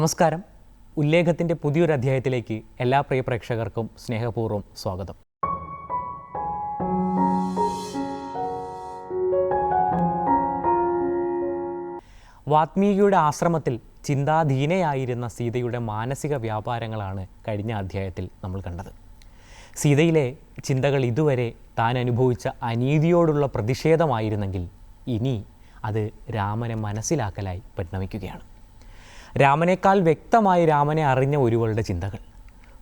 നമസ്കാരം. ഉല്ലേഖത്തിന്റെ പുതിയൊരു അധ്യായത്തിലേക്ക് എല്ലാ പ്രിയ പ്രേക്ഷകർക്കും സ്നേഹപൂർവം സ്വാഗതം. വാത്മീകിയുടെ ആശ്രമത്തിൽ ചിന്താധീനയായിരുന്ന സീതയുടെ മാനസിക വ്യാപാരങ്ങളാണ് കഴിഞ്ഞ അധ്യായത്തിൽ നമ്മൾ കണ്ടത്. സീതയിലെ ചിന്തകൾ ഇതുവരെ താൻ അനുഭവിച്ച അനീതിയോടുള്ള പ്രതിഷേധമായിരുന്നെങ്കിൽ ഇനി അത് രാമനെ മനസ്സിലാക്കലായി പരിണമിക്കുകയാണ്. രാമനേക്കാൾ വ്യക്തമായി രാമനെ അറിഞ്ഞ ഒരുവളുടെ ചിന്തകൾ.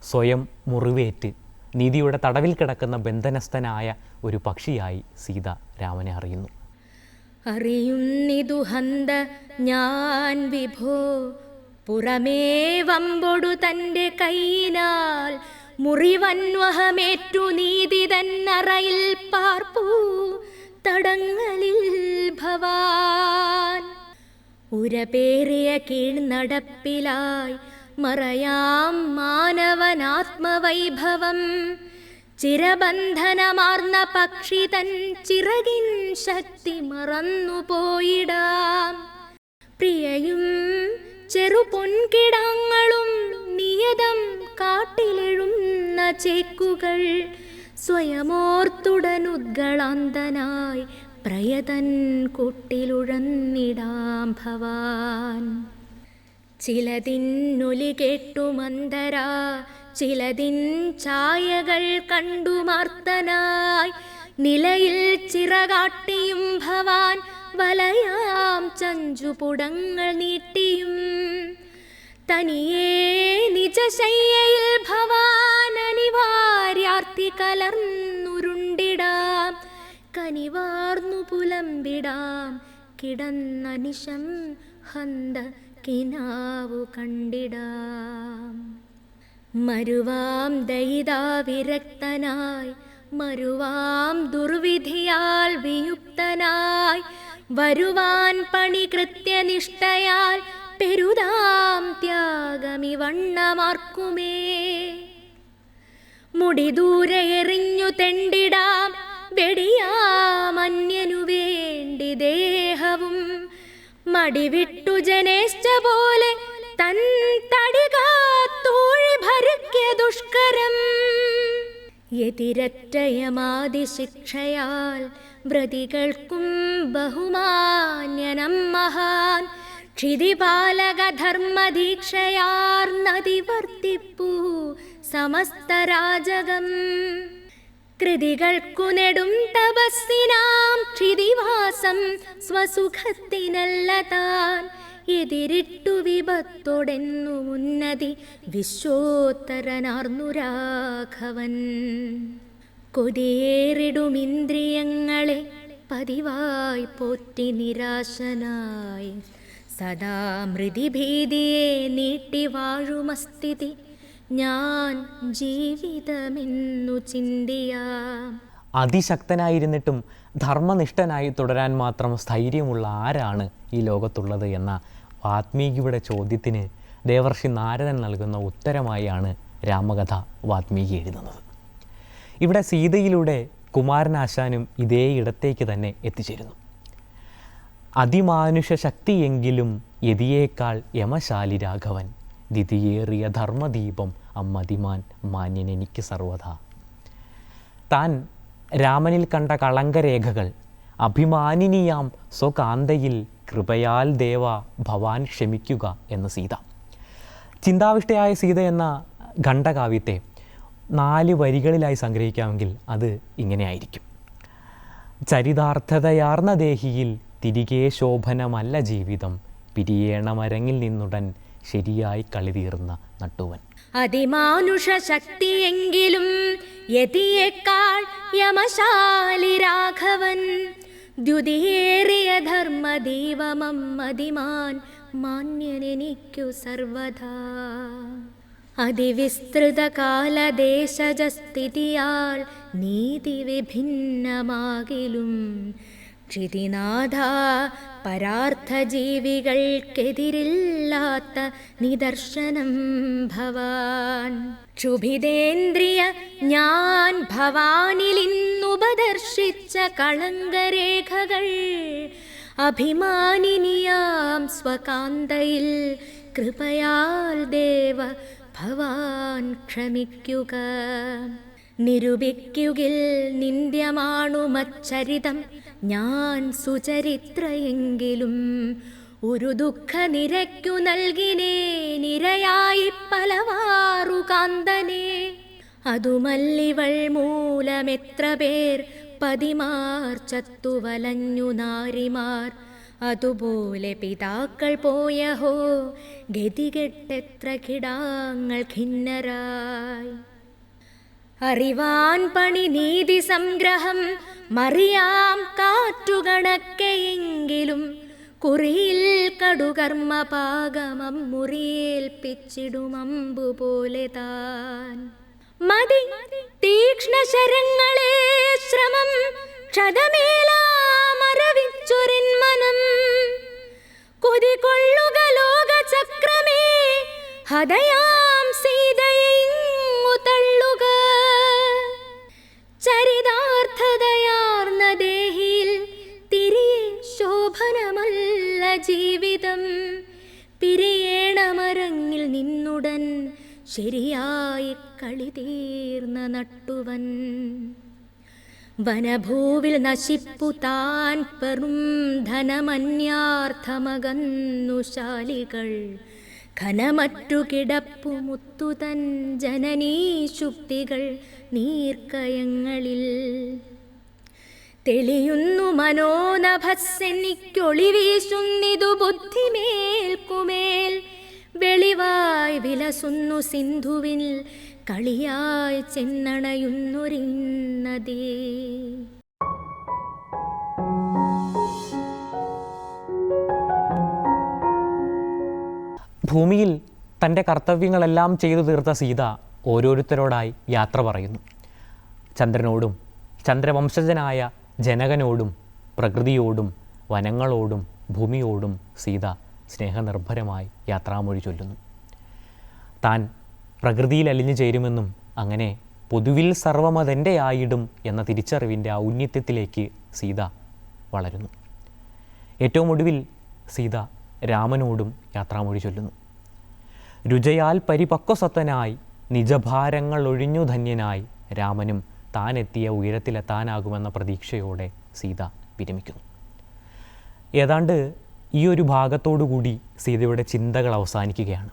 സ്വയം മുറിവേറ്റ് നീതിയുടെ തടവിൽ കിടക്കുന്ന ബന്ധനസ്ഥനായ ഒരു പക്ഷിയായി സീത രാമനെ അറിയുന്നു. അറിയുന്നിതു ഹന്ത ഞാൻ വിഭോ പുറമേ വമ്പൊടു തന്റെ കൈനാൽ മുറിവന്വഹമേറ്റു നീതി തന്നറയിൽ പാർപ്പൂ തടങ്ങലിൽ ഭവാൻ. ഉരപേറിയ കീഴ്നടപ്പിലായി മറയാം മാനവനാത്മവൈഭവം. ചിരബന്ധനമാർന്ന പക്ഷി തൻ ചിറകിൻ ശക്തി മറന്നുപോയിടാം. പ്രിയയും ചെറുപൊൻകിടങ്ങളും നിയതം കാട്ടിലെഴുന്ന ചേക്കുകൾ സ്വയമോർത്തുടനുദ്കളാന്തനായി പ്രയതൻ കുട്ടിലുഴന്നിടാം ഭവാൻ. ചിലതിന്നൊലി കേട്ടു മന്ദര ചിലതിൻ ഛായകൾ കണ്ടു മാർത്തനായി നിലയിൽ ചിറകാട്ടിയും ഭവാൻ വലയാം ചഞ്ചുപുടങ്ങൾ നീട്ടിയും. തനിയേ നിജശയ്യയിൽ ഭവാൻ അനിവാര്യാർത്ഥി കലർന്നുരുണ്ടിടാം. പുലമ്പിടാം. കിടന്നനിശം ഹന്ത കിനാവു കണ്ടിടാം. മരുവാം ദയിതാ വിരക്തനായി മരുവാം ദുർവിധിയാൽ വിയുക്തനായി വരുവാൻ പണി കൃത്യനിഷ്ഠയാൽ പെരുതാം ത്യാഗമിവണ്ണമാർക്കുമേ. മുടി ദൂരെ എറിഞ്ഞു തെണ്ടിടാം വെടിയാമന്യനു വേണ്ടി ദേഹവും മടിവിട്ടു ജനേശ്ച പോലെ തൻ തടികാത്തോഴി ഭരുക്കിയ ദുഷ്കരം. യതിരറ്റയമാതിശിക്ഷയാൽ വ്രതികൾക്കും ബഹുമാന്യനം മഹാൻ. ക്ഷിതിപാലകധർമ്മദീക്ഷയാർ നദിവർത്തിപ്പൂ സമസ്തരാജകം കൃതികൾക്കു നെടും തപസ്സിനാം ക്ഷിതിവാസം സ്വസുഖത്തിനല്ല താൻ എതിരിട്ടു വിപത്തൊടെന്നു ഉന്നതി വിശ്വോത്തരനാർന്നു രാഘവൻ കൊതിയേറിടുമിന്ദ്രിയങ്ങളെ പതിവായി പോറ്റി നിരാശനായി. സദാ മൃതിഭീതിയെ നീട്ടി വാഴുമസ്ഥിതി ഞാൻ ജീവിതമെന്നു അതിശക്തനായിരുന്നിട്ടും ധർമ്മനിഷ്ഠനായി തുടരാൻ മാത്രം സ്ഥൈര്യമുള്ള ആരാണ് ഈ ലോകത്തുള്ളത് എന്ന വാത്മീകിയുടെ ചോദ്യത്തിന് ദേവർഷി നാരദൻ നൽകുന്ന ഉത്തരമായാണ് രാമകഥ വാത്മീകി എഴുതുന്നത്. ഇവിടെ സീതയിലൂടെ കുമാരനാശാനും ഇതേ ഇടത്തേക്ക് തന്നെ എത്തിച്ചേരുന്നു. അതിമാനുഷ ശക്തിയെങ്കിലും യതിയേക്കാൾ യമശാലി രാഘവൻ ദിതിയേറിയ ധർമ്മദീപം അമ്മതിമാൻ മാന്യൻ എനിക്ക് സർവത താൻ രാമനിൽ കണ്ട കളങ്കരേഖകൾ അഭിമാനിനിയാം സ്വകാന്തയിൽ കൃപയാൽ ദേവ ഭവാൻ ക്ഷമിക്കുക എന്ന സീത. ചിന്താവിഷ്ടയായ സീത എന്ന ഖണ്ഡകാവ്യത്തെ നാല് വരികളിലായി സംഗ്രഹിക്കാമെങ്കിൽ അത് ഇങ്ങനെയായിരിക്കും. ചരിതാർത്ഥതയാർന്ന ദേഹിയിൽ തിരികെ ശോഭനമല്ല ജീവിതം പിരിയേണമരങ്ങിൽ നിന്നുടൻ ശരിയായി കളി തീർന്ന നട്ടുവൻ. അതിമാനുഷ ശക്തിയെങ്കിലും യതിയേക്കാൾ യമശാലി രാഘവൻ ദ്യുതിയേറിയ ധർമ്മദീപമമ്മതിമാൻ മാന്യനെനിക്കു സർവഥാ അതിവിസ്തൃത കാലദേശജസ്ഥിതിയാൽ നീതി വിഭിന്നമാകിലും ക്ഷിതിനാഥ പരാർത്ഥജീവികൾക്കെതിരില്ലാത്ത നിദർശനം ഭവാൻ. ക്ഷുഭിതേന്ദ്രിയ ഞാൻ ഭവാനിലിന്നുപദർശിച്ച കളങ്കരേഖകൾ അഭിമാനിനിയാം സ്വകാന്തയിൽ കൃപയാൽ ദേവ ഭവാൻ ക്ഷമിക്കുക. നിരൂപിക്കുകിൽ നിന്ദ്യമാണു മച്ചരിതം. ഞാൻ സുചരിത്രയെങ്കിലും ഒരു ദുഃഖ നിരക്കു നൽകിനേ നിരയായി പലവാറു കാന്തനെ. അതുമല്ലിവൾ മൂലമെത്ര പേർ പതിമാർ ചത്തു വലഞ്ഞു നാരിമാർ. അതുപോലെ പിതാക്കൾ പോയഹോ ഗതികെട്ടെത്ര കിടാങ്ങൾ ഖിന്നരായി. അറിവാൻ പണി നീതി സംഗ്രഹം മറിയാം കാറ്റുകണക്കെയെങ്കിലും കുറിയിൽ കടുകർമ്മ പാകമം മുറിയേൽപ്പിച്ചിടുമമ്പു പോലെ താൻ. മതി തീക്ഷ്ണശരങ്ങളെ ശ്രമം ക്ഷതമേലാമറവിച്ചൊരിൻ മനം. കൊതികൊള്ളുക ലോകചക്രമേ ഹതയാം സീതയിങ്ങു ചരിതാർത്ഥതയാർന്ന ദേഹിയിൽ തിരിയെ ശോഭനമല്ല ജീവിതം. പിരിയേണമരങ്ങിൽ നിന്നുടൻ ശരിയായി കളി തീർന്ന നട്ടുവൻ. വനഭൂവിൽ നശിപ്പു താൻ പെറും ധനമന്യാർത്ഥമകന്നു ശാലികൾ. ഘനമറ്റു കിടപ്പു മുത്തുതൻ ജനനീശുക്തികൾ നീർക്കയങ്ങളിൽ. തെളിയുന്നു മനോനഭസ്സെനിക്കൊളി വീശുന്നിതു ബുദ്ധിമേൽക്കുമേൽ. വെളിവായി വിലസുന്നു സിന്ധുവിൽ കളിയായി ചെന്നണയുന്നൊരിന്നതേ. ഭൂമിയിൽ തന്റെ കർത്തവ്യങ്ങളെല്ലാം ചെയ്തു തീർത്ത സീത ഓരോരുത്തരോടായി യാത്ര പറയുന്നു. ചന്ദ്രനോടും ചന്ദ്രവംശജനായ ജനകനോടും പ്രകൃതിയോടും വനങ്ങളോടും ഭൂമിയോടും സീത സ്നേഹനിർഭരമായി യാത്രാമൊഴി ചൊല്ലുന്നു. താൻ പ്രകൃതിയിൽ അലിഞ്ഞു ചേരുമെന്നും അങ്ങനെ പൊതുവിൽ സർവമതെന്റെയായിടും എന്ന തിരിച്ചറിവിന്റെ ഔന്നിത്യത്തിലേക്ക് സീത വളരുന്നു. ഏറ്റവും ഒടുവിൽ സീത രാമനോടും യാത്രാമൊഴി ചൊല്ലുന്നു. രുചയാൽ പരിപക്വസത്തനായി നിജഭാരങ്ങൾ ഒഴിഞ്ഞു ധന്യനായി രാമനും താനെത്തിയ ഉയരത്തിലെത്താനാകുമെന്ന പ്രതീക്ഷയോടെ സീത വിരമിക്കുന്നു. ഏതാണ്ട് ഈ ഒരു ഭാഗത്തോടുകൂടി സീതയുടെ ചിന്തകൾ അവസാനിക്കുകയാണ്.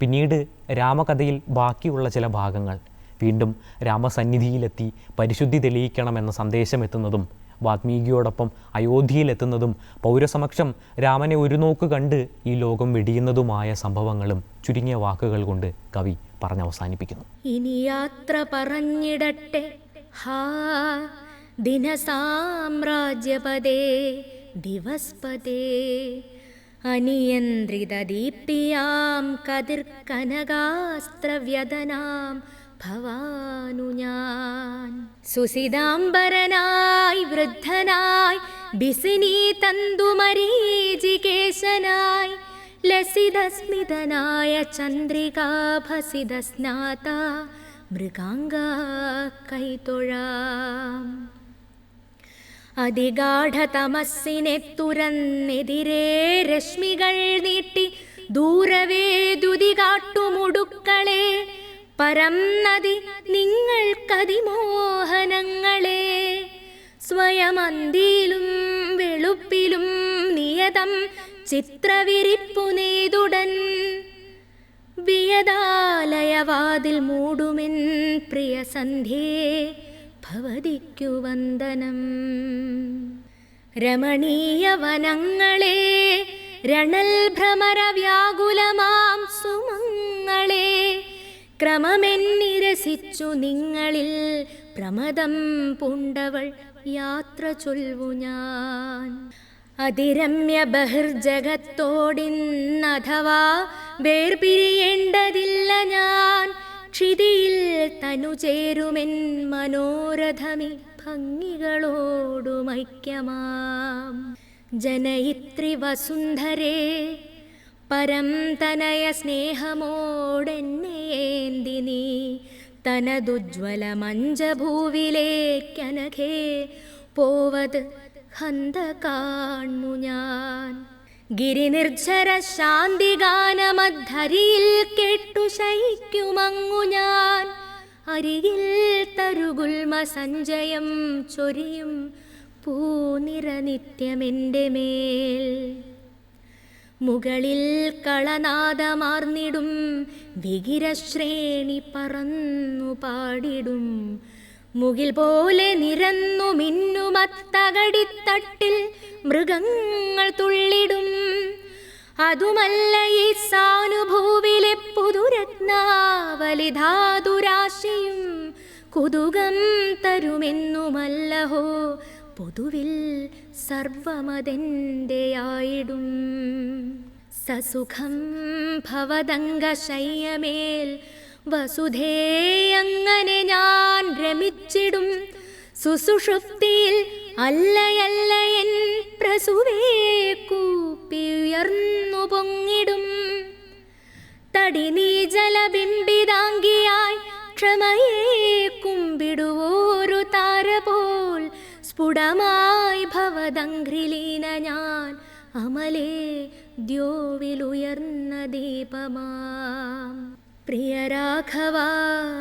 പിന്നീട് രാമകഥയിൽ ബാക്കിയുള്ള ചില ഭാഗങ്ങൾ വീണ്ടും രാമസന്നിധിയിലെത്തി പരിശുദ്ധി തെളിയിക്കണമെന്ന സന്ദേശം എത്തുന്നതും വാത്മീകിയോടൊപ്പം അയോധ്യയിലെത്തുന്നതും പൗരസമക്ഷം രാമനെ ഒരു നോക്ക് കണ്ട് ഈ ലോകം വെടിയുന്നതുമായ സംഭവങ്ങളും ചുരുങ്ങിയ വാക്കുകൾ കൊണ്ട് കവി പറഞ്ഞവസാനിപ്പിക്കുന്നു. ഇനി യാത്ര പറഞ്ഞിടട്ടെ. ഹാ ദിനസാമ്രാജ്യപദേ ദിവസ്പദേ അനിയന്ത്രിതദീപ്തിയാം കതിർ കനകാസ്ത്രവ്യതനാം ഭവാനു ഞാൻ. സുസിതാംബരനായി വൃദ്ധനായി ബിസിനി തന്തുമരീചികേശനായി ലസിതസ്മിതനായ ചന്ദ്രികാഭസിതസ്നാത മൃഗാംഗ കൈതൊഴാം. അതിഗാഠതമസ്സിനെ തുരന്നെതിരെ രശ്മികൾ നീട്ടി ദൂരവേ ദുതി കാട്ടുമുടുക്കളെ പരം നദി നിങ്ങൾക്കതിമോഹനങ്ങളെ സ്വയമന്തിയിലും വെളുപ്പിലും നിയതം ചിത്രവിരിപ്പു നെയ്തുടൻ വിയതാലയവാതിൽ മൂടുമെൻ പ്രിയ സന്ധ്യേ ഭവതിക്കു വന്ദനം. രമണീയ വനങ്ങളെ രണൽ ഭ്രമര വ്യാകുലമാം സുമങ്ങളെ ക്രമമെന്നിരസിച്ചു നിങ്ങളിൽ പ്രമദം പൂണ്ടവൾ യാത്ര ചൊൽവു ഞാൻ. അതിരമ്യ ബഹിർജഗത്തോടിന്നഥവാ വേർപിരിയേണ്ടതില്ല ഞാൻ. ക്ഷിതിയിൽ തനു ചേരുമെൻ മനോരഥമി ഭംഗികളോടുമൈക്യമാം. ജനയിത്രി വസുന്ധരേ പരം തനയ സ്നേഹമോടെന്നേന്തി നീ. തനതുജ്വല മഞ്ചഭൂവിലേക്കനഘേ പോവത് ഹന്ത കാണു ഞാൻ. ഗിരിനിർജര ശാന്തിഗാനമധരിയിൽ കേട്ടു ശയിക്കുമങ്ങു ഞാൻ. അരികിൽ തരുകുൽമ സഞ്ജയം ചൊരിയും. പൂനിറ നിത്യമെന്റെ മേൽ. മുകളിൽ കളനാദമാർന്നിടും വികിരശ്രേണി പറന്നു പാടിടും. മുകിൽ പോലെ നിരന്നു മിന്നുമത്തകടിത്തട്ടിൽ മൃഗങ്ങൾ തുള്ളിടും. അതുമല്ല ഈ സാനുഭൂവിലെ പുതുരത്നാവലിധാതുരാശിയും കുതുകം തരുമെന്നുമല്ലഹോ പൊതുവിൽ സർവമതെന്റെയായിടും സസുഖം ഭവതംഗശയ്യമേൽ വസുധേ അങ്ങനെ ഞാൻ രമിച്ചിടും. സുസുഷുപ്തിയിൽ അല്ലയല്ല എൻ പ്രസുവേ കൂപ്പിയുയർന്നു പൊങ്ങിടും. തടി നീ ജലബിംബിതാംഗിയായി ക്ഷമയെ കുമ്പിടുവോരു താര പോൽ സ്ഫുടമായി ഭവദംഘ്രിലീന ഞാൻ അമലേ ദ്യോവിലുയർന്ന ദീപമാം. പ്രിയരാഘവ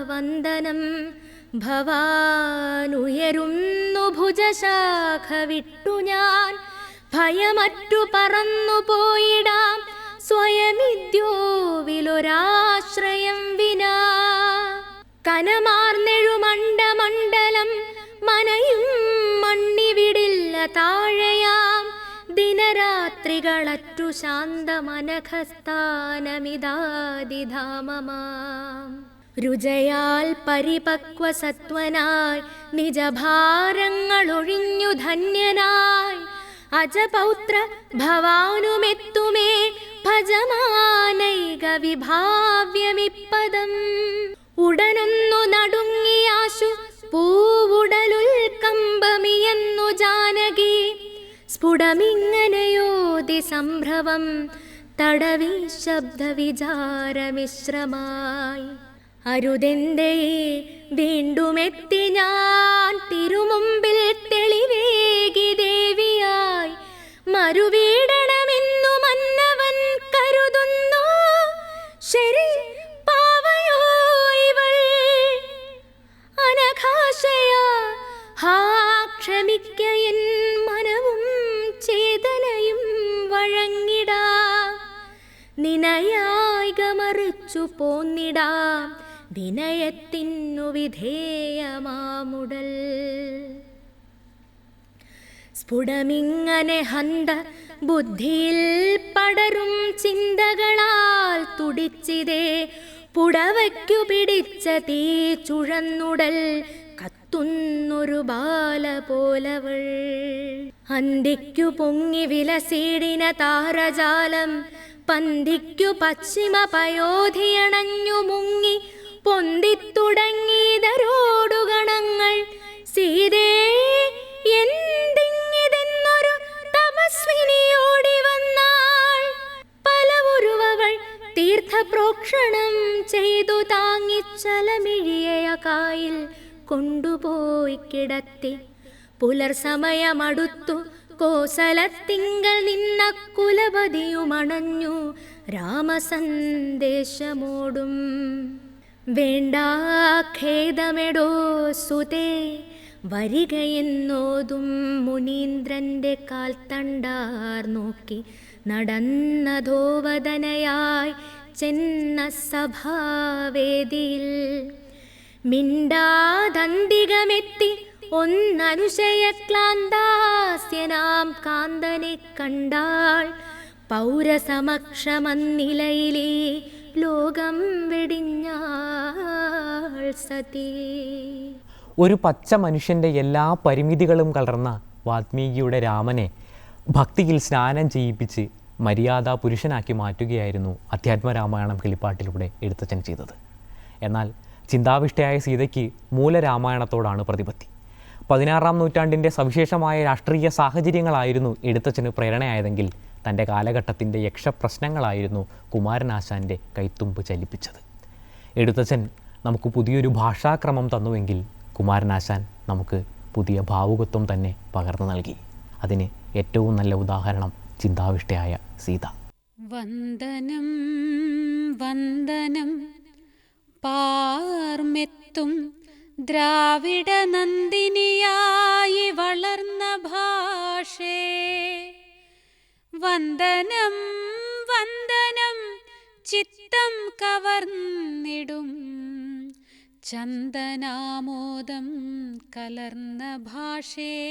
വന്ദനം. ഭവാനുയരുന്നു ഭുജശാഖ വിട്ടു ഞാൻ. ഭയമറ്റു പറന്നു പോയിടാം. സ്വയമിദ്യോവിലൊരാശ്രയം വിനാ. കനമാർന്നെഴുമണ്ഡമണ്ഡലം മനയും താഴെയാം. ദിനരാത്രികളറ്റു ശാന്തമനഖസ്ഥാനമിതാതിധാമമാം രുചയാൽ പരിപക്വസത്വനായി നിജഭാരങ്ങളൊഴിഞ്ഞു ധന്യനായി. അജപൗത്ര ഭവാനുമെത്തുമേ ഭജമാനൈക വിഭാവ്യമിപ്പദം. ഉടനൊന്നു നടുങ്ങിയാശു പൂവുടലുൽക്കം. സ്ഫുടമിങ്ങനെയോതി സംഭ്രമം തടവി ശബ്ദവിചാരമിശ്രമായി. അരുതെന്തേ വീണ്ടുമെത്തി ഞാൻ തിരുമുമ്പിൽ തെളിവേകി ദേവിയായി. മറുവീടണമെന്നു മന്നവൻ കരുതുന്നു. ശരി പാവയോ ഇവൾ? അനഘാശയ ഹാ നിനയായികമറിച്ചു പോന്നിടാം. വിനയത്തിനു വിധേയമാമുടൽ. സ്ഫുടമിങ്ങനെ ഹന്ത ബുദ്ധിയിൽ പടരും ചിന്തകളാൽ തുടിച്ചിതേ. പുടവയ്ക്കു പിടിച്ച തീ ചുഴന്നുടൽ കത്തുന്നൊരു ബാല പോലവൾ. അന്തിക്കു പൊങ്ങി വിലസീടിന താരജാലം പന്തിക്കു പശ്ചിമ പയോധിയണഞ്ഞു മുങ്ങി പൊന്തിത്തുടങ്ങിയതരോടുഗണങ്ങൾ. സീതേ എന്തിങ്ങിതെന്നൊരു തപസ്വിനിയോടി വന്നാൾ. പലവുരുവകൾ തീർത്ഥപ്രോക്ഷണം ചെയ്തു താങ്ങിച്ചലമിഴിയ കായിൽ കൊണ്ടുപോയി കിടത്തി. പുലർസമയമടുത്തു കോസലത്തിങ്കൽ നിന്ന കുലപതിയുമണഞ്ഞു രാമസന്ദേശമോടും. വേണ്ട ഖേദമെടോ സുതേ വരികയെന്നോതും മുനീന്ദ്രന്റെ കാൽ തണ്ടാർ നോക്കി നടന്നധോവദനയായി ചെന്ന സഭാവേദിയിൽ മിണ്ടാതന്തികമെത്തി ഒന്നനുശയക്ലാന്താസ്യനാം കാന്തനെ കണ്ടാൾ പൗരസമക്ഷമന്നിലയിലെ ലോകം വെടിഞ്ഞാൾ സതീ. ഒരു പച്ച മനുഷ്യന്റെ എല്ലാ പരിമിതികളും കലർന്ന വാത്മീകിയുടെ രാമനെ ഭക്തിയിൽ സ്നാനം ചെയ്യിപ്പിച്ച് മര്യാദ പുരുഷനാക്കി മാറ്റുകയായിരുന്നു അധ്യാത്മരാമായണം കിളിപ്പാട്ടിലൂടെ എഴുത്തച്ഛൻ ചെയ്തത്. എന്നാൽ ചിന്താവിഷ്ടയായ സീതയ്ക്ക് മൂലരാമായണത്തോടാണ് പ്രതിപത്തി. പതിനാറാം നൂറ്റാണ്ടിന്റെ സവിശേഷമായ രാഷ്ട്രീയ സാഹചര്യങ്ങളായിരുന്നു എഴുത്തച്ഛന് പ്രേരണയായതെങ്കിൽ തന്റെ കാലഘട്ടത്തിന്റെ യക്ഷപ്രശ്നങ്ങളായിരുന്നു കുമാരനാശാന്റെ കൈത്തുമ്പ് ചലിപ്പിച്ചത്. എഴുത്തച്ഛൻ നമുക്ക് പുതിയൊരു ഭാഷാക്രമം തന്നുവെങ്കിൽ കുമാരനാശാൻ നമുക്ക് പുതിയ ഭാവുകത്വം തന്നെ പകർന്നു നൽകി. അതിന് ഏറ്റവും നല്ല ഉദാഹരണം ചിന്താവിഷ്ടയായ സീത. വന്ദനം വന്ദനം പാർമെത്തും ദ്രാവിഡ നന്ദിനിയായി വളർന്ന ഭാഷേ. വന്ദനം വന്ദനം ചിത്തം കവർന്നിടും. ചന്ദനാമോദം കലർന്ന ഭാഷേ.